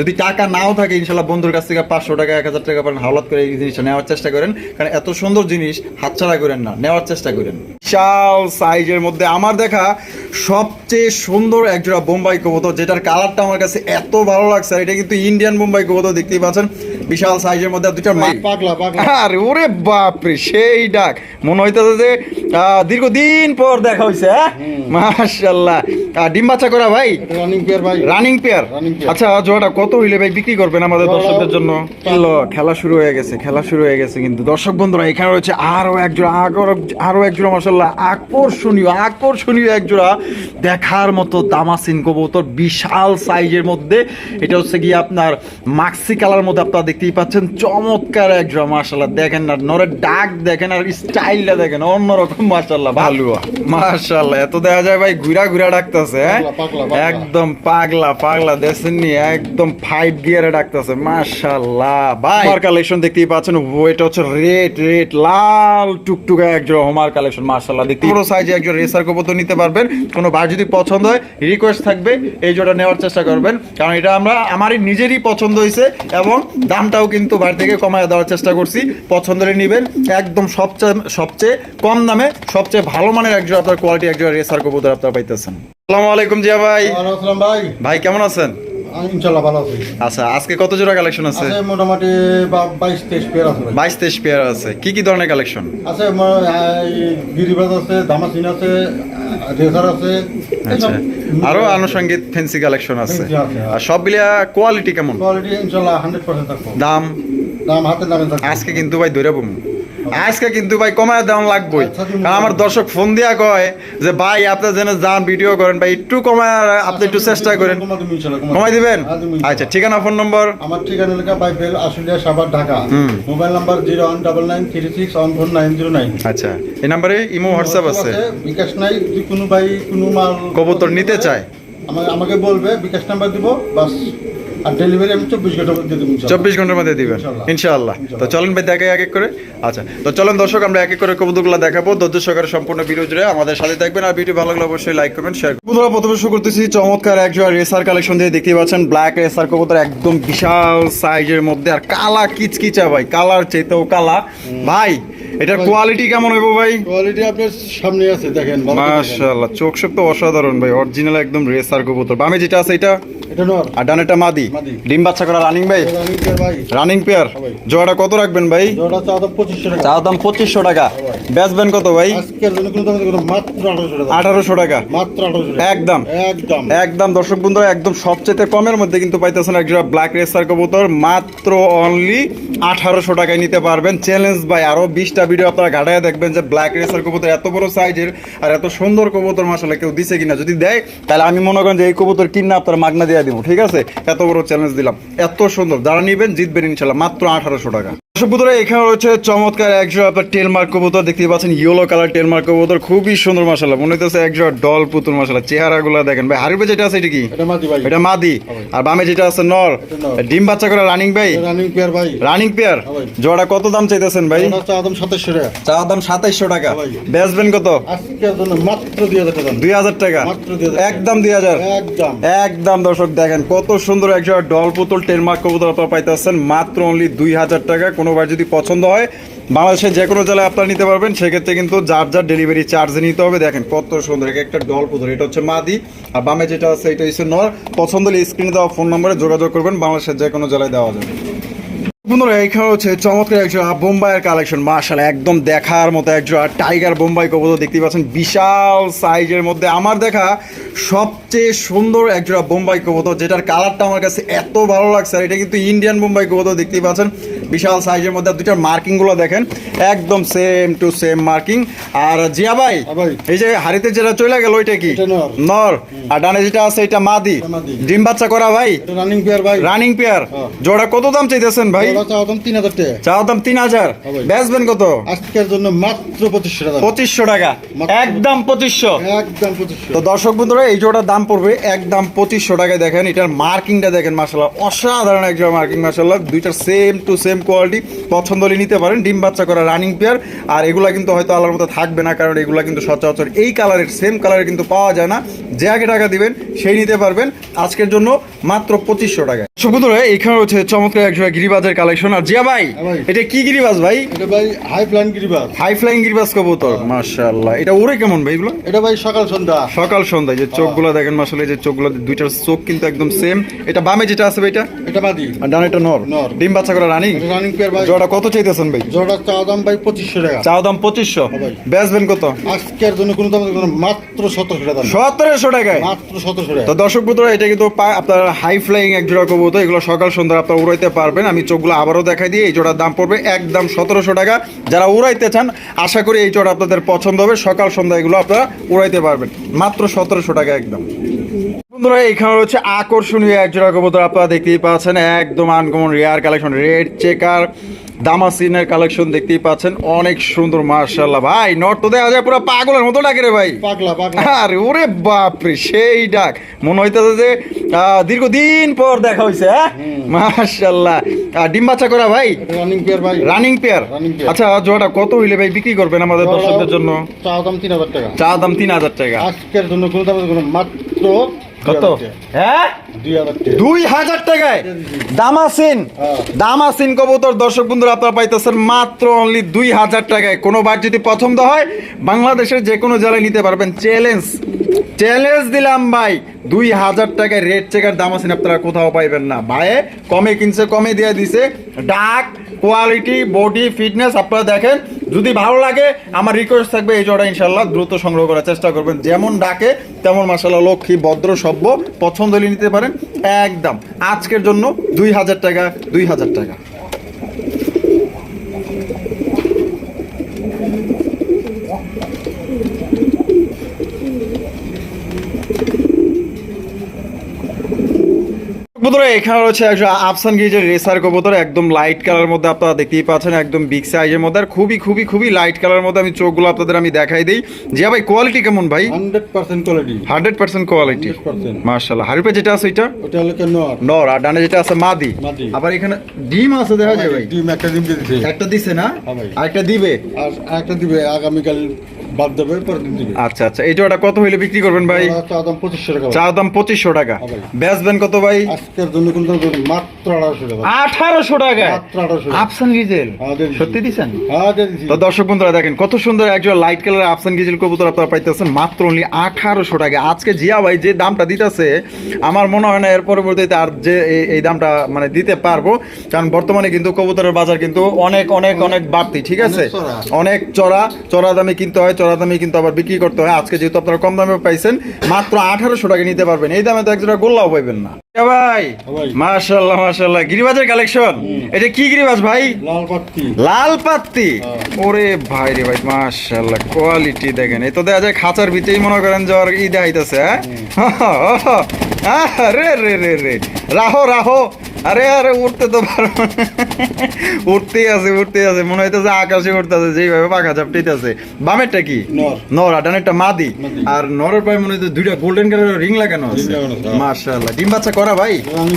যদি টাকা নাও থাকে, ইনশাল্লাহ বন্ধুর কাছ থেকে পাঁচশো টাকা, এক হাজার টাকা পারেন। হাওলাত করে এই জিনিসটা নেওয়ার চেষ্টা করেন। কারণ এত সুন্দর জিনিস হাতছাড়া করেন না, নেওয়ার চেষ্টা করেন। বিশাল সাইজের মধ্যে। আমার দেখা সবচেয়ে সুন্দর একজোড়া বোম্বাই কবুতর যেটার কালারটা আমার কাছে এত ভালো লাগছে। আর এটা কিন্তু ইন্ডিয়ান বোম্বাই কবুতর দেখতেই পাচ্ছেন? বিশাল সাইজের মধ্যে দুইটা আরে ওরে বাপরে সেই ডাক। মনে হইতেছে যে দীর্ঘদিন পর দেখা হয়েছে হ্যাঁ? মাশাল্লাহ ডিম বাচ্চা করা ভাই? রানিং পেয়ার ভাই। রানিং পেয়ার আচ্ছা জোড়াটা কত হইলে ভাই বিক্রি করবেন আমাদের দর্শকদের জন্য? খেলো শুরু হয়ে গেছে খেলা শুরু হয়ে গেছে কিন্তু। দর্শক বন্ধুরা এখানে রয়েছে আরও এক জোড়া আরও আরও এক জোড়া মাসাল্লাহ আকর্ষণীয় আকর্ষণীয় এক জোড়া দেখার মতো দামাসিন কবুতর বিশাল সাইজের মধ্যে। এটা হচ্ছে কি আপনার মাক্সি কালার মধ্যে আপনারা দেখতেই পাচ্ছেন। চমৎকার এক জোড়া মাসাল্লাহ দেখেন না নরের ডাক দেখেন আর স্টাইলটা দেখেন অন্যরকম মাসাল্লাহ ভালো মাশাল্লাহ এত দেখা যায় ভাই ঘুরা ঘুরা ডাকতেছে হ্যাঁ। একদম পাগলা পাগলা দেখছেন নি একদম ফাইভ গিয়ারে ডাকতেছে মাশাল্লাহ ভাই কালেকশন দেখতেই পাচ্ছেন এটা হচ্ছে রেড রেড লাল টুকটুকা একজোড়া হোমার কালেকশন মাশাল্লাহ দেখতে বড় সাইজে একজন রেসার কবুতর নিতে পারবেন। কোনো বার যদি পছন্দ হয় রিকোয়েস্ট থাকবে এই জোড়া নেওয়ার চেষ্টা করবেন। কারণ এটা আমরা আমারই নিজেরই পছন্দ হয়েছে এবং দামটাও কিন্তু বার থেকে কমায় দেওয়ার চেষ্টা করছি। পছন্দ হলে নিবেন একদম সবচেয়ে সবচেয়ে কম দামে সবচেয়ে ভালো মানের একজন আপনার কোয়ালিটি একজন রেসার কবুতর আপনারা পাইতেছেন। আসসালামু আলাইকুম জিয়া ভাই। ভাই। ভাই কেমন আছেন? ইনশাল্লাহ ভালো আছি আচ্ছা আজকে কত জোড়া কালেকশন আছে? মোটামুটি বাইশ তেইশ পেয়ার আছে। বাইশ তেইশ পেয়ার আছে। কি কি ধরনের কালেকশন আছে গিরিবাজ আছে দামাসিন আছে রেসার আছে আচ্ছা। আরও আনুষঙ্গিক ফেন্সি কালেকশন আছে। আর সব মিলিয়া কোয়ালিটি কেমন? কোয়ালিটি ইনশাল্লাহ হান্ড্রেড পার্সেন্ট থাকব। দাম? দাম হাতে দামে আজকে কিন্তু ভাই ধরে বম। আজকে কিন্তু ভাই কমায় দাম লাগবেই। আচ্ছা, কারণ আমার দর্শক ফোন দিয়া কয় যে ভাই আপনার যেন যান ভিডিও করেন ভাই একটু কমায় আপনি একটু চেষ্টা করেন। কমাই দিবেন? হ্যাঁ, আচ্ছা ঠিকানা ফোন নম্বর? আমার ঠিকানা লেখা বাইফেল Ashulia Savar Dhaka. Mobile number zero one double nine three six one four nine zero nine. আচ্ছা এই নাম্বারে ইমো হোয়াটসঅ্যাপ আছে। বিকাশ নাই যদি কোনো ভাই কোনো মাল কবুতর নিতে চায়? আমাকে আমাকে বলবে বিকাশ নাম্বার দিব বাস। আর ডেলিভারি আমি চব্বিশ ঘণ্টার মধ্যে দেবো ইনশাল্লাহ। চব্বিশ ঘণ্টার মধ্যে দিবেন ইনশাআল্লাহ। তো চলেন ভাই দেখে এক এক করে। আচ্ছা তো চলেন দর্শক আমরা এক এক করে কবুতরগুলো দেখাবো। ধৈর্য সহকারে সম্পূর্ণ ভিডিও জুড়ে আমাদের সাথে দেখবেন আর ভিডিও ভালো লাগলে অবশ্যই লাইক করবেন শেয়ার কবুতর প্রথমে শুরু করতেছি চমৎকার একজন রেসার কালেকশন দিয়ে দেখতে পাচ্ছেন ব্ল্যাক রেসার কবুতর একদম বিশাল সাইজের মধ্যে। আর কালা কিচকিচা ভাই কালার চেতেও কালা। ভাই এটার কোয়ালিটি কেমন হইব ভাই? কোয়ালিটি আপনার সামনে আছে দেখেন। মাশাআল্লাহ চোখ সব তো অসাধারণ ভাই অরিজিনাল একদম রেসার কবুতর। বামে যেটা আছে এটা? এটা নর। আর ডানেটা মাদি। ডিম বাচ্চা করা রানিং ভাই? Running pair. জোড়াটা কত রাখবেন ভাই? চা দাম পঁচিশশো টাকা। বেচবেন কত ভাই? আঠারোশো টাকা। একদম। একদম। দর্শক বন্ধুরা একদম সবচেয়ে কমের মধ্যে কিন্তু পাইতেছেন একজোড়া ব্ল্যাক রেসার কবুতর। মাত্র অনলি আঠারোশো টাকায় নিতে পারবেন। চ্যালেঞ্জ ভাই আরও বিশটা ভিডিও আপনারা ঘাটায় দেখবেন যে ব্ল্যাক রেসার কবুতর এত বড় সাইজের আর এত সুন্দর কবুতর মাসালে কেউ দিছে কিনা যদি দেয় তাহলে আমি মনে করেন যে এই কবুতর কিনা আপনারা মাগনা দিয়ে দিব ঠিক আছে? এত বড় চ্যালেঞ্জ দিলাম। এত সুন্দর। যারা নিবেন জিতবেন ইনশাল্লাহ। মাত্র আঠারোশো টাকা। বন্ধুরা এখানে রয়েছে চমৎকার একজোড়া আপনার টেলমার্ক কবুতর। দেখতে পাচ্ছেন ইয়েলো কালার টেলমার্ক কবুতর। খুবই সুন্দর মাসাল্লাহ মনে হইতেছে একজোড়া ডল পুতুল মাসাল্লাহ চেহারাগুলো দেখেন। ভাই হারিবে যেটা আছে এটা কি? এটা মাদি মাদি। আর বামে যেটা আছে নর। ডিম বাচ্চা করে রানিং ভাই? রানিং পেয়ার ভাই। রানিং পেয়ার হ্যাঁ জোড়া কত দাম চাইতেছেন ভাই? চা দাম সাতাশশো টাকা। চা দাম সাতাইশশো টাকা। বেচবেন কত? মাত্র দুই হাজার টাকা। দাম। দুই হাজার টাকা? মাত্র 2000 একদম দুই হাজার? একদম। একদম দর্শক দেখেন কত সুন্দর একজোড়া ডল পুতুল টেলমার্ক কবুতর আপনারা পাইতেছেন। মাত্র অনলি দুই হাজার টাকা। কোনো বার যদি পছন্দ হয়, বাংলাদেশের যে কোনো জেলায় আপনারা নিতে পারবেন। সেক্ষেত্রে কিন্তু যার যার ডেলিভারি চার্জ নিতে হবে। দেখেন কত সুন্দর একটা ডল পুতুল। এটা হচ্ছে মাদি, আর বামে যেটা আছে, এটা হচ্ছে নর। পছন্দ হলে স্ক্রিনে দেওয়া ফোন নম্বরে যোগাযোগ করবেন। বাংলাদেশের যে কোনো জেলায় দেওয়া যাবে। বন্ধুরা এখানে হচ্ছে চমৎকার একজোড়া বোম্বাইয়ের কালেকশন মার্শাল একদম দেখার মতো একজোড়া টাইগার বোম্বাই কবুতর দেখতে পাচ্ছেন। বিশাল সাইজের মধ্যে আমার দেখা সবচেয়ে সুন্দর একজোড়া বোম্বাই কবুতর যেটার কালারটা আমার কাছে এত ভালো লাগছে। আর এটা কিন্তু ইন্ডিয়ান বোম্বাই কবুতর দেখতে পাচ্ছেন। বিশাল সাইজের মধ্যে আর দুইটার মার্কিংগুলো দেখেন। একদম সেম টু সেম মার্কিং আর জিয়া ভাই। এই যে হাড়িতে যেটা চলে গেল ওইটা কি? নর। আর ডানে যেটা আছে এটা মাদি। ডিম বাচ্চা করা ভাই? রানিং পেয়ার ভাই। রানিং পেয়ার হ্যাঁ। জোড়া কত দাম চাইতেছেন ভাই? জোড়া দাম তিন হাজার টাকা। চাওয়া দাম তিন হাজার। বেচবেন কত? আজকের জন্য মাত্র পঁচিশশো টাকা। পঁচিশশো টাকা। একদম পঁচিশশো। একদম পঁচিশশো। তো দর্শক বন্ধুরা এই জোড়ার দাম পড়বে একদম পঁচিশশো টাকায় দেখেন। এটার মার্কিংটা দেখেন মাসাল্লাহ অসাধারণ এক জোড়া মার্কিং মাসাল্লাহ দুইটার সেম টু সেম কোয়ালিটি পছন্দ হলে নিতে পারেন ডিম বাচ্চা করা রানিং পেয়ার আর এগুলা কিন্তু হয়তো আলার মতো থাকবে না কারণ এগুলা কিন্তু সচরাচর এই কালারের সেম কালারের কিন্তু পাওয়া যায় না। যে আগে টাকা দিবেন সেই নিতে পারবেন। আজকের জন্য মাত্র পঁচিশশো টাকা। সুবন্ধুরা এখানে হচ্ছে চমৎকার একজোড়া গিরিবাজের কালেকশন আর জিয়া ভাই হ্যাঁ এটা কি গিরিবাজ ভাই? এটা ভাই হাই প্ল্যান গিরিবাস হাই ফ্লাইং গিরিবাজ কবুতর মাশাআল্লাহ। এটা ওরে কেমন ভাই এগুলো? এটা ভাই সকাল সন্ধ্যা। সকাল সন্ধ্যায় যে চোখগুলো দেখেন মাসালে যে চোখগুলো দুইটার চোখ কিন্তু একদম সেম এটা বামে যেটা আছে ভাই এটা? এটা বাদি। আর ডানে এটা নর। নর। ডিম বাচ্চা করা রানিং? রানিং পেয়ার ভাই। জোড়া কত চাইতেছেন ভাই? জোড়া চা দাম ভাই পঁচিশশো টাকা। চাও দাম পঁচিশশো। হ্যাঁ ভাই। বেচবেন কত? আজকের জন্য কোনো দাম মাত্র সতেরোশো টাকা দাম। সতেরোশো টাকায়? মাত্র সতেরোশো টাকা তো দর্শক বন্ধুরা এটা কিন্তু আপনার হাই ফ্লাইং এক জোড়া কবুতর এগুলো সকাল সন্ধ্যা আপনারা উড়াইতে পারবেন। আমি চোখগুলো আবারও দেখাই দিয়ে এই জোড়ার দাম পড়বে একদম সতেরোশো টাকা। যারা উড়াইতে চান আশা করি এই জোড়া আপনাদের পছন্দ হবে। সকাল সন্ধ্যা এগুলো আপনারা উড়াইতে পারবেন। মাত্র সতেরোশো টাকা একদম। বন্ধুরা এখানে হচ্ছে আকর্ষণীয় এক জোড়া কবুতর। আপনারা দেখতেই পাচ্ছেন একদম uncommon rare collection red checker দামাসিনের collection দেখতেই পাচ্ছেন। অনেক সুন্দর মার্শাল্লাহ ভাই নট তো দেখা যায় পুরো পাগলের মতো ডাকে রে ভাই। পাগলা আরে ওরে বাপরে সেই ডাক। মনে হইতেছে যে দীর্ঘদিন পর দেখা হয়েছে হ্যাঁ? মাশাল্লাহ আহ, ডিম বাচ্চা করা ভাই? রানিং পেয়ার ভাই। রানিং পেয়ার আচ্ছা জোড়াটা কত হইলে ভাই বিক্রি করবেন আমাদের দর্শকদের জন্য? চা দাম তিন হাজার টাকা। চা দাম তিন হাজার টাকা। আজকের জন্য কোনো দাম মাত্র কত? হ্যাঁ? দুই হাজার টাকায়? দামাসিন। হ্যাঁ। দামাসিন কবুতর দর্শক বন্ধুরা আপনারা পাইতেছেন মাত্র অনলি দুই হাজার টাকায়। কোনো বার যদি পছন্দ হয় বাংলাদেশের যে কোনো জেলায় নিতে পারবেন। চ্যালেঞ্জ চ্যালেঞ্জ দিলাম ভাই। দুই হাজার টাকায় রেড চেকার দাম আছেন আপনারা কোথাও পাইবেন না। ভাইয়ে কমে কিনছে, কমে দিয়ে দিছে। ডাক কোয়ালিটি বডি ফিটনেস আপনারা দেখেন। যদি ভালো লাগে, আমার রিকোয়েস্ট থাকবে এই জোড়া ইনশাল্লাহ দ্রুত সংগ্রহ করার চেষ্টা করবেন। যেমন ডাকে, তেমন মাসাল্লাহ লক্ষ্মী, ভদ্র, সভ্য পছন্দ নিতে পারেন। একদম। আজকের জন্য দুই হাজার টাকা, দুই হাজার টাকা। কবুতর এখানে রয়েছে একজন আফসান গিজের রেসার কবুতর একদম লাইট কালার মধ্যে আপনারা দেখতেই পাচ্ছেন একদম বিগ সাইজের মধ্যে। আর খুবই খুবই খুবই লাইট কালার মধ্যে আমি চোখগুলো আপনাদের আমি দেখাই দিই। যে ভাই কোয়ালিটি কেমন ভাই? Hundred percent quality hundred percent quality 100% মার্শাল্লাহ হারিপে যেটা আছে এটা ওটা হলো নর। আর ডানে যেটা আছে মাদি। আবার এখানে ডিম আছে দেখা যায় ভাই? ডিম একটা ডিম দিয়ে দিছে। একটা দিছে না? হ্যাঁ ভাই। আরেকটা দিবে? আর একটা দিবে আগামীকাল বাদ দেবে পরের দিন দিবে। আচ্ছা আচ্ছা। এই জোড়াটা কত হইলে বিক্রি করবেন ভাই? চা দাম পঁচিশশো টাকা চা দাম পঁচিশশো টাকা। হ্যাঁ। বেচবেন কত ভাই? আজকের জন্য কোনো দাম দেবো না, মাত্র আঠারোশো টাকা। আঠারোশো টাকা? মাত্র আঠারোশো আফসান গিজেল? হ্যাঁ। সত্যি হ্যাঁ দিয়ে দিছি। তো দর্শক বন্ধুরা দেখেন কত সুন্দর একজন লাইট কালার আফসান গিজেল কবুতর আপনারা পাইতেছেন মাত্র অনলি আঠারোশো টাকা। আজকে জিয়া ভাই যে দামটা দিতেছে আমার মনে হয় না এর পরবর্তীতে আর যে এই- দামটা মানে দিতে পারব কারণ বর্তমানে কিন্তু কবুতরের বাজার কিন্তু অনেক অনেক অনেক বাড়তি ঠিক আছে? অনেক চড়া। চড়া দামে কিনতে হয় চড়া দামে কিন্তু আবার বিক্রি করতে হয়। আজকে যেহেতু আপনারা কম দামে পাইছেন মাত্র আঠারোশো টাকা নিতে পারবেন। এই দামে তো একজোড়া গোল্লাও পাইবেন না। ভাই। মাশাল্লাহ মাশাল্লাহ গিরিবাজের কালেকশন এটা কি গিরিবাজ ভাই? লাল পাত্তি লাল পাত্তি হ্যাঁ। ওরে ভাই রে ভাই কোয়ালিটি দেখেন। এই তো দেখা যায় খাঁচার ভিতরেই মনে করেন যে হ্যাঁ। রে রে রে রে। রাহো রাহো। আরে আরে উঠতে তো পারব উঠতেই আছে উঠতেই আছে। মনে হইতেছে আকাশে উঠতেছে যেইভাবে পাখা বামেরটা কি? নর। আর ডানেরটা মাদি। আর নরের পায়ে মনে দুইটা গোল্ডেন কালারের রিং লাগানো আছে। হ্যাঁ। মাশাআল্লাহ। ডিম বাচ্চা করা ভাই?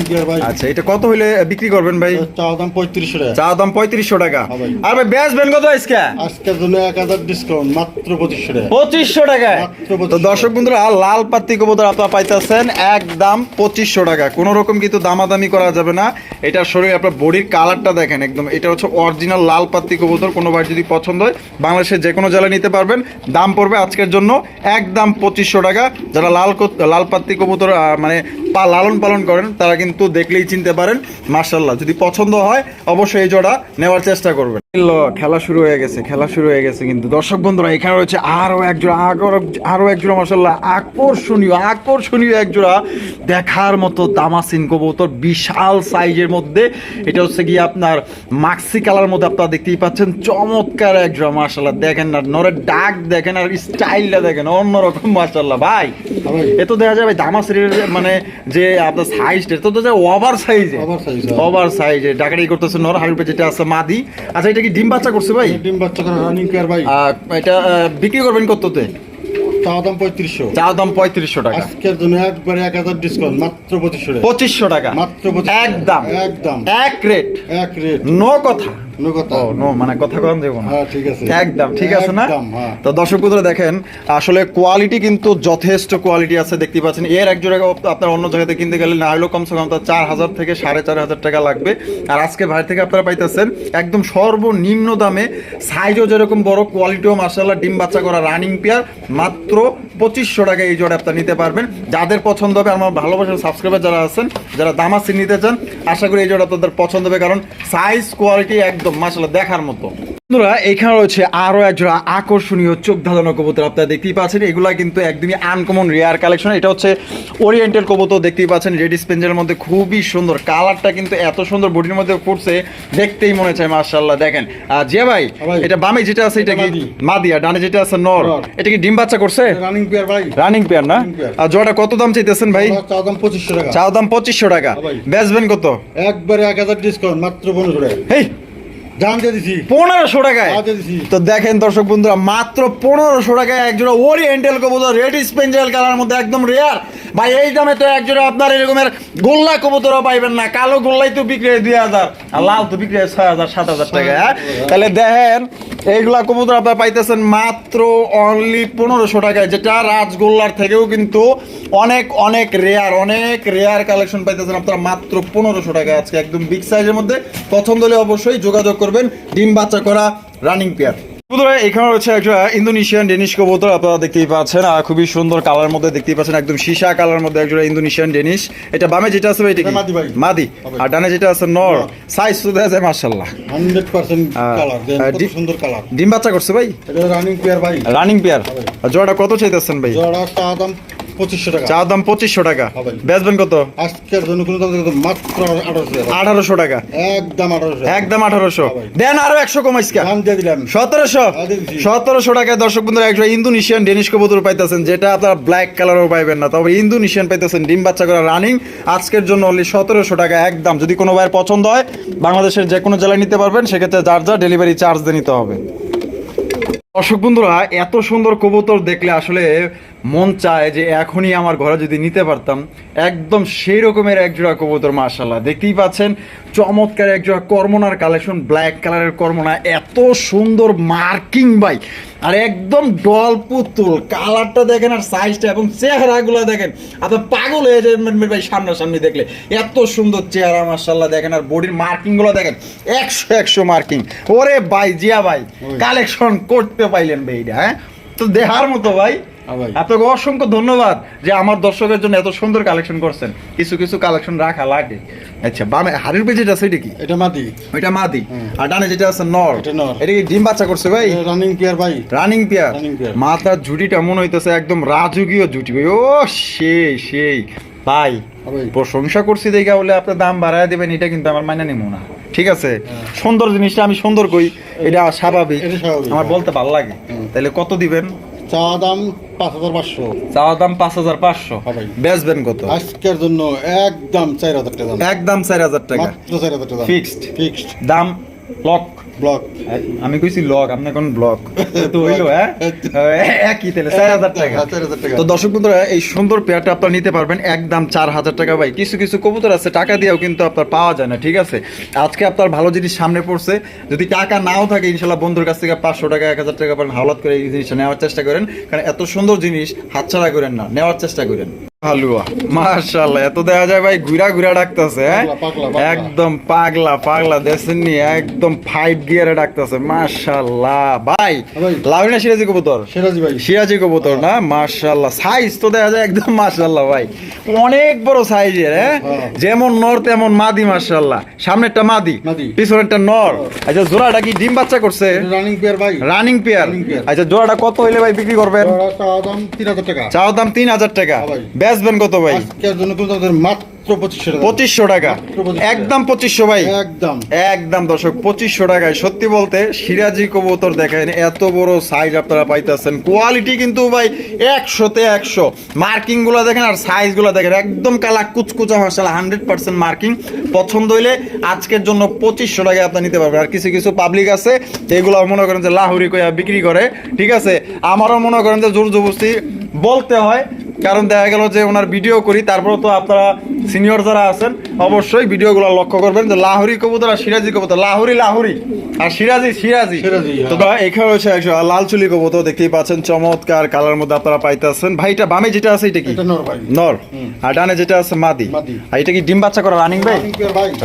পেয়ার ভাই। আচ্ছা এটা কত হইলে বিক্রি করবেন ভাই? চা দাম পঁয়ত্রিশশো টাকা। চা দাম পঁয়ত্রিশশো টাকা। হ্যাঁ ভাই। আর ভাই বেচবেন কত আজকে? আজকের জন্য এক হাজার ডিসকাউন্ট মাত্র পঁচিশশো টাকা। পঁচিশশো টাকায়? মাত্র 2500 তো দর্শক বন্ধুরা লাল পাত্তি কবুতর আপনারা পাইতেছেন। একদম পঁচিশশো টাকা। কোনো রকম কিন্তু দামাদামি করা যাবে না। এটা শরীর আপনার বডির কালারটা দেখেন একদম। এটা হচ্ছে অরিজিনাল লাল পাত্তি কবুতর, কোনো যদি পছন্দ হয় বাংলাদেশের যে কোনো জেলায় নিতে পারবেন। দাম পড়বে আজকের জন্য একদম পঁচিশশো টাকা। যারা লাল লাল পাত্তি কবুতর মানে পা লালন পালন করেন, তারা কিন্তু দেখলেই চিনতে পারেন। মার্শাল্লাহ যদি পছন্দ হয় অবশ্যই এই জোড়া নেওয়ার চেষ্টা করবেন। খেলা শুরু হয়ে গেছে, খেলা শুরু হয়ে গেছে কিন্তু। দর্শক বন্ধুরা, এখানে রয়েছে আরও একজোড়া আরও আরও একজোড়া মাসাল্লাহ আকর্ষণীয় আকর্ষণীয় একজোড়া দেখার মতো দামাসিন কবুতর বিশাল সাইজের মধ্যে। এটা হচ্ছে কি আপনার মাক্সি কালার মধ্যে আপনারা দেখতেই পাচ্ছেন। চমৎকার একজোড়া মাসাল্লাহ দেখেন না নরের ডাক দেখেন আর স্টাইলটা দেখেন অন্যরকম মাসাল্লাহ ভাই এ তো দেখা যাবে দামাসির মানে যে আপনার সাইজটা তো দেখা যায় ওভার সাইজে। ওভার সাইজে ডাকাডাকি করতেছে নর হাড়িপে যেটা আছে মাদি। আচ্ছা এটা কি ডিম বাচ্চা করছে ভাই? ডিম বাচ্চা করে রানিং পেয়ার ভাই। এটা বিক্রি করবেন কততে চা দাম পঁয়ত্রিশশো। চা দাম পঁয়ত্রিশশো টাকা। আজকের জন্য একবারে এক হাজার ডিসকাউন্ট মাত্র পঁচিশশো টাকা। পঁচিশশো টাকা। মাত্র একদম। একদম। এক রেট এক রেট নো কথা। নো মানে কথা কম দেবো না। হ্যাঁ ঠিক আছে। একদম ঠিক আছে না? হ্যাঁ। তো দর্শক বন্ধুরা দেখেন আসলে কোয়ালিটি কিন্তু যথেষ্ট কোয়ালিটি আছে দেখতে পাচ্ছেন। এর এক জোড়া আপনার অন্য জায়গাতে কিনতে গেলে না হলেও কমসে কম তার চার হাজার থেকে সাড়ে চার হাজার টাকা লাগবে। আর আজকে ভাই থেকে আপনারা পাইতেছেন একদম সর্বনিম্ন দামে সাইজও যেরকম বড় কোয়ালিটিও মার্শাল্লাহ ডিম বাচ্চা করা রানিং পেয়ার মাত্র পঁচিশশো টাকা এই জোড়া আপনারা নিতে পারবেন। যাদের পছন্দ হবে আমার ভালোবাসার সাবস্ক্রাইবার যারা আছেন যারা দামাসি নিতে চান আশা করি এই জোড়া আপনাদের পছন্দ হবে কারণ সাইজ কোয়ালিটি একদম মার্শাল্লাহ দেখার মতো। বন্ধুরা এখানে রয়েছে আরও এক জোড়া আকর্ষণীয় চোখ ধাঁধানো কবুতর আপনারা দেখতেই পাচ্ছেন এগুলা কিন্তু একদমই আনকমন রেয়ার কালেকশন এটা হচ্ছে ওরিয়েন্টাল কবুতর দেখতেই পাচ্ছেন রেড স্পেঞ্জের মধ্যে খুবই সুন্দর। কালারটা কিন্তু এত সুন্দর বডির মধ্যে পড়ছে দেখতেই মনে চায় মার্শাল্লাহ দেখেন। আর জিয়া ভাই ভাই। এটা বামে যেটা আছে এটা কি? মাদি। মাদি আর ডানে যেটা আছে নর। এটা কি ডিম বাচ্চা করছে? রানিং পেয়ার ভাই। রানিং পেয়ার না? আর জোড়াটা কত দাম চাইতেছেন ভাই? আমার চা দাম পঁচিশশো টাকা। চাও দাম পঁচিশশো টাকা। ভাই। বেচবেন কত? একবারে এক হাজার ডিসকাউন্ট মাত্র পনেরো টাকা। দিছি। পনেরোশো টাকায়? তো দেখেন দর্শক বন্ধুরা মাত্র পনেরোশো টাকায় একজোড়া ওরিয়েন্টাল কবুতর রেড স্পেঞ্জেল কালার মধ্যে একদম রেয়ার ভাই এই দামে তো একজোড়া আপনার এরকমের গোল্লা কবুতরও পাইবেন না। কালো গোল্লাই তো বিক্রি হয় দুই হাজার আর লাল তো বিক্রি হয় ছয় হাজার সাত হাজার টাকা হ্যাঁ? তাহলে দেখেন এইগুলা কবুতর আপনারা পাইতেছেন মাত্র অনলি পনেরোশো টাকায়, যেটা রাজগোল্লার থেকেও কিন্তু অনেক অনেক রেয়ার অনেক রেয়ার কালেকশন পাইতেছেন আপনারা মাত্র পনেরোশো টাকায় আজকে একদম বিগ সাইজের মধ্যে। পছন্দ হলে অবশ্যই যোগাযোগ করবেন, ডিম বাচ্চা করা রানিং পেয়ার বন্ধুরা এখানে রয়েছে একটা ইন্দোনেশিয়ান ডেনিশ কবুতর আপনারা দেখতেই পাচ্ছেন। আর খুবই সুন্দর কালার মধ্যে দেখতেই পাচ্ছেন একদম সীসা কালার মধ্যে একজোড়া ইন্দোনেশিয়ান ডেনিশ। এটা বামে যেটা আছে ভাই এটা কি? মাদি। আর ডানে যেটা আছে নর। সাইজ তো দেখা যায় মার্শাল্লাহ hundred percent ah, colour ah, সুন্দর কালার ডিম বাচ্চা করছে ভাই? এটা রানিং পেয়ার ভাই। রানিং পেয়ার আর জোড়াটা কত চাইতেছেন ভাই? জোড়া চা দাম পঁচিশশো টাকা। চা দাম পঁচিশশো টাকা। বেচবেন কত? আজকের জন্য কোনো মাত্র আঠারোশো টাকা। একদম আঠারোশো একদম আঠারোশো। দেন আরও একশো কমাইska দাম দিয়ে দিলাম। সতেরোশো। সতেরোশো টাকায় দর্শক বন্ধুরা একশো ইন্দোনেশিয়ান ডেনিশ কবুতর পাইতেছেন যেটা আপনার ব্ল্যাক কালারও পাইবেন না। তবে ইন্দোনেশিয়ান পাইতেছেন ডিম বাচ্চা করা রানিং আজকের জন্য অনলি সতেরোশো টাকা একদম। যদি কোনো ভাইয়ের পছন্দ হয় বাংলাদেশের যে কোনো জেলায় নিতে পারবেন সেক্ষেত্রে যার যা ডেলিভারি চার্জ দিয়ে নিতে হবে। দর্শক বন্ধুরা এত সুন্দর কবুতর দেখলে আসলে মন চায় যে এখনই আমার ঘরে যদি নিতে পারতাম একদম সেই রকমের একজোড়া কবুতর মার্শাল্লাহ দেখতেই পাচ্ছেন চমৎকার একজোড়া কর্মনার কালেকশন ব্ল্যাক কালারের কর্মনা এত সুন্দর মার্কিং বাই আর একদম ডল পুতুল কালারটা দেখেন আর সাইজটা এবং চেহারাগুলো দেখেন। আপনার পাগল হয়ে যাবেন ভাই সামনাসামনি দেখলে। এত সুন্দর চেহারা মার্শাল্লাহ দেখেন আর বডির মার্কিংগুলো দেখেন। একশো একশো মার্কিং ওরে ভাই জিয়া ভাই কালেকশন করতে পাইলেন ভাই এটা হ্যাঁ? তো দেহার মতো ভাই। আপনাকে অসংখ্য ধন্যবাদ যে আমার দর্শকের জন্য এত সুন্দর কালেকশন করছেন। কিছু কিছু কালেকশন রাখা লাগে। আচ্ছা বামে হাড়ির আছে এটা কি? এটা মাদি। ওইটা মাদি। আর ডানে যেটা আছে নর। এটা কি ডিম বাচ্চা করছে ভাই? রানিং পেয়ার ভাই। রানিং পেয়ার মাথার ঝুটিটা মনে হইতেছে একদম রাজকীয় ঝুটি ভাই। ও সেই সেই। ভাই হ্যাঁ প্রশংসা করছি দেখা বলে আপনার দাম বাড়ায় দেবেন এটা কিন্তু আমার মাইনা নিব না। ঠিক আছে? সুন্দর জিনিসটা আমি সুন্দর কই এটা স্বাভাবিক। আমার হ্যাঁ। বলতে ভালো লাগে। তাহলে কত দিবেন? চা দাম পাঁচ হাজার পাঁচশো। চাওয়া দাম পাঁচ হাজার পাঁচশো। বেচবেন কত? আজকের জন্য একদম চার হাজার টাকা একদম চার হাজার টাকা। মাত্র চার হাজার টাকা ফিক্সড ফিক্সড দাম লক ব্লক আমি কইছি লক আপনি কোন ব্লক তো হইল হ্যাঁ? একই হ্যাঁ, চার হাজার টাকা। তো দর্শক বন্ধুরা এই সুন্দর পেয়ারটা আপনারা নিতে পারবেন একদম চার হাজার টাকা ভাই। কিছু কিছু কবুতর আছে টাকা দিয়েও কিন্তু আপনার পাওয়া যায় না ঠিক আছে? আজকে আপনার ভালো জিনিস সামনে পড়ছে। যদি টাকা নাও থাকে ইনশাল্লাহ বন্ধুর কাছ থেকে পাঁচশো টাকা এক হাজার টাকা পারেন হাওলাত করে এই জিনিসটা নেওয়ার চেষ্টা করেন কারণ এত সুন্দর জিনিস হাতছাড়া করেন না নেওয়ার চেষ্টা করেন। হালুয়া মার্শাল্লাহ এত দেখা যায় ভাই ঘুরা ঘুরা ডাকতেছে হ্যাঁ? পাগলা, পাগলা, পাগলা। একদম পাগলা পাগলা দেখছেন নি একদম ফাইভ গিয়ারে ডাকতেছে মার্শাল্লাহ ভাই ভাই। লাউনা সিরাজি কবুতর? সিরাজি ভাই। সিরাজি কবুতর না? মার্শাল্লাহ সাইজ তো দেখা যায় একদম মার্শাল্লাহ ভাই। অনেক বড় সাইজের হ্যাঁ? হ্যাঁ। যেমন নর তেমন মাদি মার্শাল্লাহ সামনেরটা মাদি মাদি। পিছনেরটা নর। আচ্ছা জোড়াটা কি ডিম বাচ্চা করছে? রানিং পেয়ার ভাই। Running pair. আচ্ছা জোড়াটা কত হইলে ভাই বিক্রি করবেন? জোড়া দাম তিন হাজার টাকা। চাও দাম তিন হাজার টাকা। হ্যাঁ। বেচবেন কত ভাই? আজকের জন্য কিন্তু আমাদের মাত্র পঁচিশশো টাকা। পঁচিশশো টাকা। মাত্র 2500 একদম পঁচিশশো ভাই? একদম। একদম দর্শক পঁচিশশো টাকায়। সত্যি বলতে সিরাজি কবুতর দেখেন এত বড় সাইজ আপনারা পাইতেছেন। কোয়ালিটি কিন্তু ভাই একশোতে একশো। মার্কিংগুলো দেখেন আর সাইজগুলো দেখেন। একদম কালা কুচকুচা মশালা হান্ড্রেড পার্সেন্ট মার্কিং পছন্দ হইলে আজকের জন্য পঁচিশশো টাকায় আপনি নিতে পারবেন। আর কিছু কিছু পাবলিক আছে যেগুলো মনে করেন যে লাহুরি কইয়া বিক্রি করে ঠিক আছে? আমারও মনে করেন যে জোর জবস্তি বলতে হয়। কারণ দেখা গেল যে ওনার ভিডিও করি তারপর তো আপনারা সিনিয়র যারা আছেন অবশ্যই ভিডিওগুলো লক্ষ্য করবেন যে লাহোরি কবুতর আর সিরাজি কবুতর লাহোরি লাহোরি আর সিরাজি সিরাজি। হ্যাঁ। তো এখানে রয়েছে একজন লাল চুলি কবুতর দেখতেই পাচ্ছেন চমৎকার কালার মধ্যে আপনারা পাইতেছেন। ভাই এটা বামে যেটা আছে এটা কি? এটা নর ভাই। নর। আর ডানে যেটা আছে মাদি। আর এটা কি ডিম বাচ্চা করা রানিং ভাই?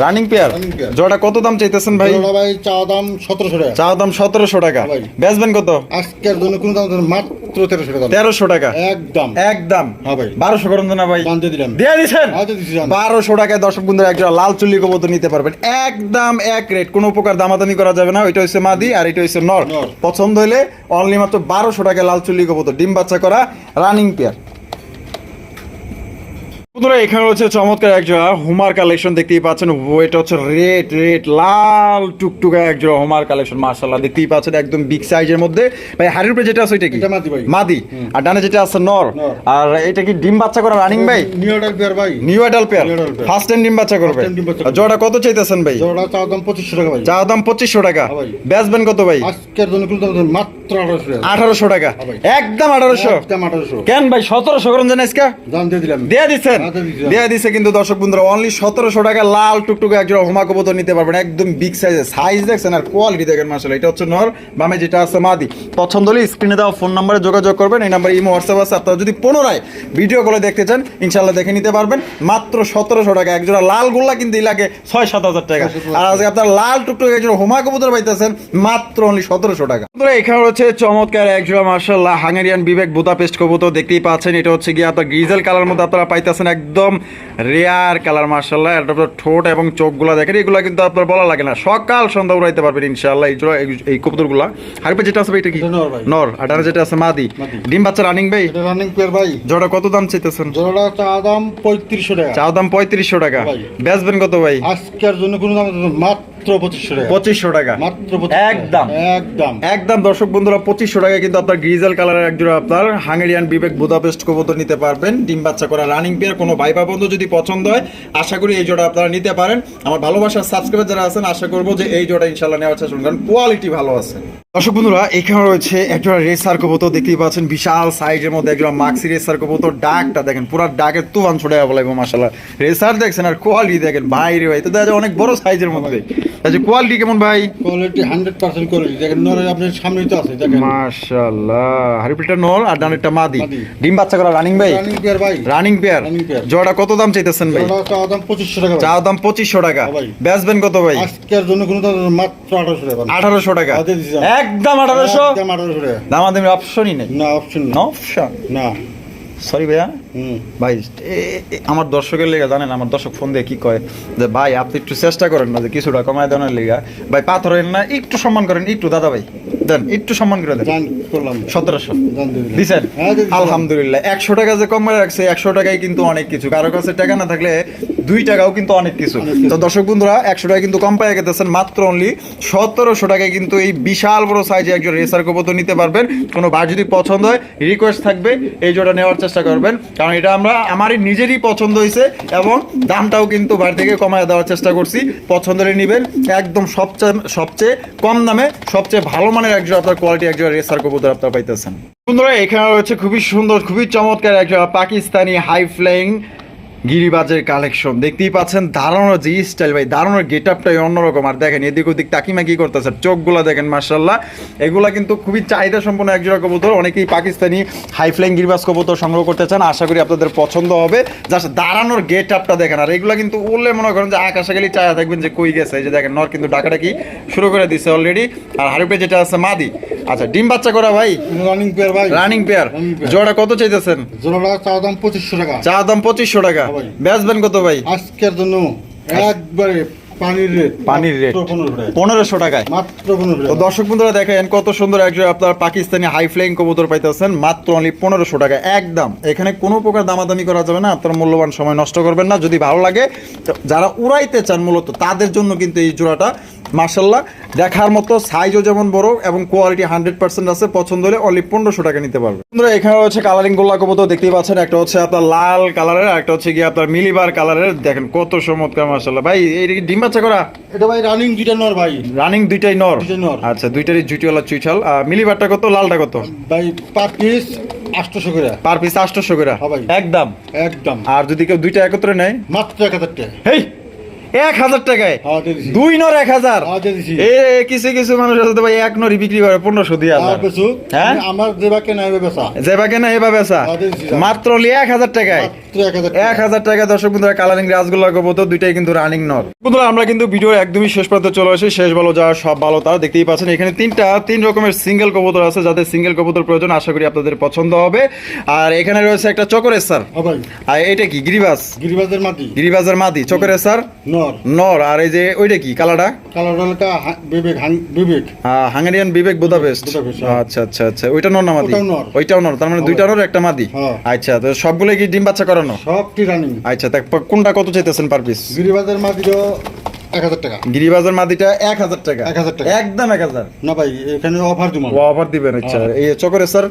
Running pair. জোড়া কত দাম চাইতেছেন ভাই? জোড়া ভাই চা দাম সতেরোশো টাকা। চা দাম সতেরোশো টাকা। বেচবেন কত? আজকের জন্য কোনো দাম মাত্র তেরোশো টাকা। তেরোশো টাকা। একদম। একদম। হ্যাঁ বারোশো টাকা তো না ভাই। দিলাম। দিয়ে দিচ্ছেন দিয়ে দিচ্ছি, জান। বারোশো টাকায় দর্শক বন্ধুরা একটা লাল চুল্লি কবুতর নিতে পারবেন। একদম এক রেট। কোনো প্রকার দামাদামি করা যাবে না। ওইটা হচ্ছে মাদি আর এটা হচ্ছে নর। নর। পছন্দ হলে অনলি মাত্র বারোশো টাকায় লাল চুল্লি কবুতর। ডিম বাচ্চা করা রানিং পেয়ার বন্ধুরা এখানে রয়েছে চমৎকার এক জোড়া হুমার কালেকশন দেখতেই পাচ্ছেন। ওইটা হচ্ছে রেড রেড লাল টুকটুকা এক জোড়া হুমার কালেকশন মার্শাল্লাহ দেখতেই পাচ্ছেন একদম বিগ সাইজের মধ্যে। ভাই হাড়ির উপরে যেটা আছে ওইটা কি? মাদি আর ডানে যেটা আছে নর। আর এটা কি ডিম বাচ্চা করা রানিং ভাই? নিউ অর্ডার পেয়ার ভাই। New adult pair. First time ডিম বাচ্চা করবে। জোড়া কত চাইতেছেন ভাই? জোড়া চা দাম পঁচিশশো টাকা ভাই। চা দাম পঁচিশশো টাকা। হ্যাঁ। বেচবেন কত ভাই? আজকের জন্য মাত্র আঠারোশো টাকা। হ্যাঁ। একদম আঠারোশো। কেন ভাই সতেরোশো করুন জানিস কা দেয়া দিচ্ছেন দিয়ে দিচ্ছি। কিন্তু দর্শক বন্ধুরা অনলি সতেরোশো টাকা লাল টুকটুকে একজন হোমা কবুতর নিতে পারবেন। একদম বিগ সাইজের সাইজ দেখছেন আর কোয়ালিটি দেখেন এটা হচ্ছে নর বামে যেটা আছে মাদি। পছন্দ হলে স্ক্রিনে দেওয়া ফোন নাম্বারে যোগাযোগ করবেন। এই নাম্বার ইমো হোয়াটসঅ্যাপ আছে। আপনারা যদি পুনরায় ভিডিও করে দেখতে চান ইনশাল্লাহ দেখে নিতে পারবেন। মাত্র সতেরোশো টাকা। একজোড়া লাল গোল্লা কিন্তু লাগে ছয় সাত হাজার টাকা। আর আজকে আপনার লাল টুকটুকে একজন হোমা কবুতর পাইতেছেন মাত্র অনলি সতেরোশো টাকা। এখানে হচ্ছে চমৎকার একজোড়া মার্শাল্লাহ হাঙ্গেরিয়ান বিবেক বুদাপেস্ট কবুতর দেখতেই পাচ্ছেন। এটা হচ্ছে গিয়ে আপনার গ্রিজেল কালার মধ্যে আপনারা পাইতেছেন একদম রেয়ার কালার মার্শাল্লাহ এটা আপনার ঠোঁট এবং চোখগুলো দেখেন এগুলো কিন্তু আপনার বলা লাগে না। সকাল সন্ধ্যা উড়াইতে পারবেন ইনশাল্লাহ এই জোড়া এই- কবুতরগুলা। হারিপে যেটা আছে ভাই, এটা কি? নর। আর যেটা আছে মাদি। ডিম বাচ্চা রানিং ভাই? রানিং পেয়ার ভাই। জোড়া কত দাম চাইতেছেন? জোড়া চা দাম পঁয়ত্রিশশো টাকা। চাও দাম পঁয়ত্রিশশো টাকা। বেচবেন কত ভাই? আজকের জন্য কোনো দাম দেন মাত্র পঁচিশশো টাকা। পঁচিশশো টাকা। মাত্র একদম। একদম। একদম দর্শক বন্ধুরা পঁচিশশো টাকায় কিন্তু আপনার গ্রিজেল কালারের একজোড়া আপনার হাঙ্গেরিয়ান বিবেক বুদাপেস্ট কবুতর নিতে পারবেন। ডিম বাচ্চা করা রানিং পেয়ার কোনো ভাইবা বন্ধু যদি পছন্দ হয় আশা করি এই জোড়া আপনারা নিতে পারেন। আমার ভালোবাসার সাবস্ক্রাইবার যারা আছেন আশা করব যে এই জোড়া ইনশাল্লাহ নেওয়ার চেষ্টা করুন কারণ কোয়ালিটি ভালো আছে। দর্শক বন্ধুরা এখানে রয়েছে একজোড়া রেসার কবুতর দেখতেই পাচ্ছেন বিশাল সাইজের মধ্যে একজোড়া মাক্সি রেসার কবুতর। ডাকটা দেখেন পুরো ডাকের তুফান ছড়ে বলাইবো মাসাল্লাহ রেসার দেখছেন আর কোয়ালিটি দেখেন ভাই রে ভাই তো দেখা অনেক বড় সাইজের মধ্যে। আচ্ছা কোয়ালিটি কেমন ভাই? কোয়ালিটি হান্ড্রেড পার্সেন্ট কোয়ালিটি দেখেন নরে আপনার সামনেই তো আছে দেখেন। মাশাআল্লাহ হারিপিটা নর আর ডানেরটা মাদি। ডিম বাচ্চা করা রানিং ভাই? রানিং পেয়ার ভাই। রানিং পেয়ার জোড়া কত দাম চাইতেছেন ভাই? জোড়া চা দাম পঁচিশশো টাকা ভাই। চাও দাম পঁচিশশো টাকা। হ্যাঁ ভাই। বেচবেন কত ভাই? আজকের জন্য কোনো দাম মাত্র আঠারোশো টাকা। আঠারোশো টাকা। হ্যাঁ, দিয়ে দিছি। একদম আঠারোশো? একদম আঠারোশো দাম আমি অপশনই নেই। না অপশন না অপশন না। সরি ভাইয়া। ভাই আমার দর্শকের লেগে জানেন আমার দর্শক ফোন দিয়ে কি কয়? যে ভাই আপনি একটু চেষ্টা করেন না যে কিছুটা কমায় দেওয়ার লেগে। ভাই পাথর হইন না একটু সম্মান করেন একটু দাদা ভাই দেন একটু সম্মান করে দেন। সতেরোশো। দিছেন? হ্যাঁ। আলহামদুলিল্লাহ। একশো টাকা যে কম রাখছে একশো টাকায় কিন্তু অনেক কিছু। কারও কাছে টাকা না থাকলে দুই টাকাও কিন্তু অনেক কিছু। তো দর্শক বন্ধুরা একশো টাকা কিন্তু কম পাই গেতেছেন মাত্র অনলি সতেরোশো টাকায় কিন্তু এই বিশাল বড় সাইজে একজন রেসার কবুতর নিতে পারবেন। কোনো বার যদি পছন্দ হয় রিকোয়েস্ট থাকবে এই জোড়া নেওয়ার চেষ্টা করবেন। কারণ এটা আমরা আমারই নিজেরই পছন্দ হয়েছে এবং দামটাও কিন্তু বাড়ি থেকে কমায় দেওয়ার চেষ্টা করছি। পছন্দের নেবেন। একদম সবচেয়ে সবচেয়ে কম দামে সবচেয়ে ভালো মানের একজন আপনার কোয়ালিটি একজন রেসার কবুতর আপনার পাইতেছেন। বন্ধুরা, এখানে রয়েছে খুবই সুন্দর, খুবই চমৎকার একজন পাকিস্তানি হাই ফ্লাইং গিরিবাজের কালেকশন দেখতেই পাচ্ছেন দাঁড়ানোর যে স্টাইল ভাই দাঁড়ানোর গেট আপটাই অন্যরকম। আর দেখেন এদিক ওদিক তাকিমা তাকিমাকি করতেছে? চোখগুলো দেখেন মার্শাল্লাহ এগুলা কিন্তু খুবই চাহিদা সম্পন্ন একজোড়া কবুতর। অনেকেই পাকিস্তানি হাই ফ্লাইং গিরিবাজ কবুতর সংগ্রহ করতে চান। আশা করি আপনাদের পছন্দ হবে। জাস্ট দাঁড়ানোর গেট আপটা দেখেন। আর এগুলা কিন্তু উল্লে মনে করেন যে আকাশে গেলে চায়া থাকবেন যে কই গেছে। এই যে দেখেন নর কিন্তু ডাকাটা কি শুরু করে দিছে অলরেডি আর হারিপে যেটা আছে মাদি। আচ্ছা ডিম বাচ্চা করা ভাই? রানিং পেয়ার ভাই। রানিং পেয়ার জোড়া কত চাইতেছেন? জোড়া চা দাম পঁচিশশো টাকা। চা দাম পঁচিশশো টাকা। বেচবেন কত ভাই? আজকের জন্য একবারে পানির রেট পানির রেট মাত্র পনেরো টাকা পনেরোশো টাকায়। মাত্র পনেরো দর্শক বন্ধুরা দেখেন কত সুন্দর একজন আপনার পাকিস্তানি হাই ফ্লাইং কবুতর পাইতেছেন মাত্র অনলি পনেরোশো টাকা একদম এখানে কোনো প্রকার দামাদামি করা যাবে না আপনার মূল্যবান সময় নষ্ট করবেন না যদি ভালো লাগে যারা উড়াইতে চান মূলত তাদের জন্য কিন্তু এই জোড়াটা মার্শাল্লাহ দেখার মতো সাইজও যেমন বড় এবং কোয়ালিটি হান্ড্রেড পার্সেন্ট আছে পছন্দ হলে অনলি পনেরোশো টাকা নিতে পারবে বন্ধুরা এখানে হচ্ছে কালারিং গোল্লা কবুতর দেখতেই পাচ্ছেন একটা হচ্ছে আপনার লাল কালারের একটা হচ্ছে গিয়ে আপনার মিলিবার কালারের দেখেন কত চমৎকার মার্শাল্লাহ ভাই এই ডিম বাচ্চা করা। এটা ভাই রানিং দুইটা নর ভাই। রানিং দুইটাই নর? দুইটাই নর। আচ্ছা দুইটারই জুটিওয়ালা চুইঠাল মিলিবারটা কত লালটা কত? ভাই পার পিস আটশোশো করে। পার পিস আটশোশো করে। হ্যাঁ ভাই। একদম? একদম। আর যদি কেউ দুইটা একত্রে নেয়? মাত্র এক হাজার টাকা। হেই! এক হাজার টাকায়। হ্যাঁ। দুই নর এক হাজার। হ্যাঁ, কিছু কিছু মানুষ আছে ভাই এক নরি বিক্রি করে পনেরোশো দিয়ে আর হ্যাঁ? আমার যে বাকে নাই বেচা। এভাবে হ্যাঁ। মাত্র এক হাজার টাকায়। এক হাজার টাকা। দর্শক বন্ধুরা কালারিং রাজগুলো কবুতর দুইটাই কিন্তু রানিং নট বন্ধুরা আমরা কিন্তু ভিডিও একদমই শেষ প্রান্তে চলে আসি। শেষ ভালো যা সব ভালো তার দেখতেই পাচ্ছেন। এখানে তিনটা তিন রকমের সিঙ্গেল কবুতর আছে যাদের সিঙ্গেল কবুতর প্রয়োজন আশা করি আপনাদের পছন্দ হবে। আর এখানে রয়েছে একটা চকরের স্যার হ্যাঁ আর এটা কি? গিরিবাস গিরিবাজের মাটি। গিরিবাজের মাদি চকরের স্যার নর। আর এই যে ওইটা কি কালাটা কালো ডালকা হা- বিবেক বিবেক। হাঙ্গেরিয়ান বিবেক বুদাপেস্ট। হ্যাঁ। আচ্ছা আচ্ছা আচ্ছা ওইটা নর না মাদি? ওইটাও নর। তার মানে দুইটা নর একটা মাদি? হ্যাঁ। আচ্ছা তো সবগুলো কি ডিম বাচ্চা করানো? সব কি রানিং। আচ্ছা তা কোনটা কত চাইতেছেন পার পিস? গিরিবাজের মাটিরও এক হাজার টাকা গিরিবাজার মাদিটা এক হাজার টাকা 1000 টাকা। একদম এক হাজার না ভাই এখানে অফার দিব অফার দিবেন আচ্ছা এই চকরে স্যার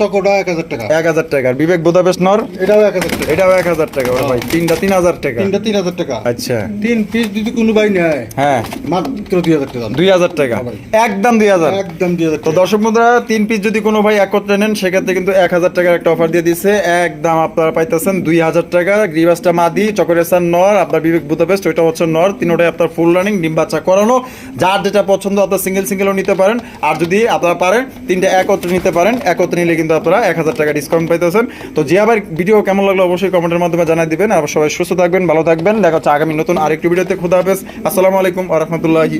চকোটা এক হাজার টাকা এক হাজার টাকা বিবেক বোধাবেশ নর এটাও এক হাজার টাকা এটাও এক হাজার টাকা ভাই তিনটা তিন হাজার টাকা তিনটা তিন হাজার টাকা আচ্ছা তিন পিস যদি কোনো ভাই নেয় হ্যাঁ মাত্র দুই হাজার টাকা দুই হাজার টাকা একদম দুই হাজার একদম দুই হাজার তো দর্শক বন্ধুরা তিন পিস যদি কোনো ভাই একত্রে নেন সেক্ষেত্রে কিন্তু এক হাজার টাকার একটা অফার দিয়ে দিচ্ছে একদম আপনারা পাইতেছেন দুই হাজার টাকা গ্রিবাসটা মাদি চকরেসার নর আপনার বিবেক বুদাপেস্ট ওইটা হচ্ছে নর তিনোটাই আপনার ফুল রানিং ডিম বাচ্চা করানো। যার যেটা পছন্দ, আপনার সিঙ্গেল সিঙ্গেলও নিতে পারেন। আর যদি আপনারা পারেন, তিনটা একত্রে নিতে পারেন। একত্রে নিলে কিন্তু আপনারা এক হাজার টাকা ডিসকাউন্ট পাইতেছেন। তো যে আবার ভিডিও কেমন লাগল অবশ্যই কমেন্টের মাধ্যমে জানাই দিবেন। আর সবাই সুস্থ থাকবেন, ভালো থাকবেন। দেখা হচ্ছে আগামী নতুন আরেকটি ভিডিওতে খুদা হাফেজ। আসসালামু আলাইকুম আ রহমতুল্লাহি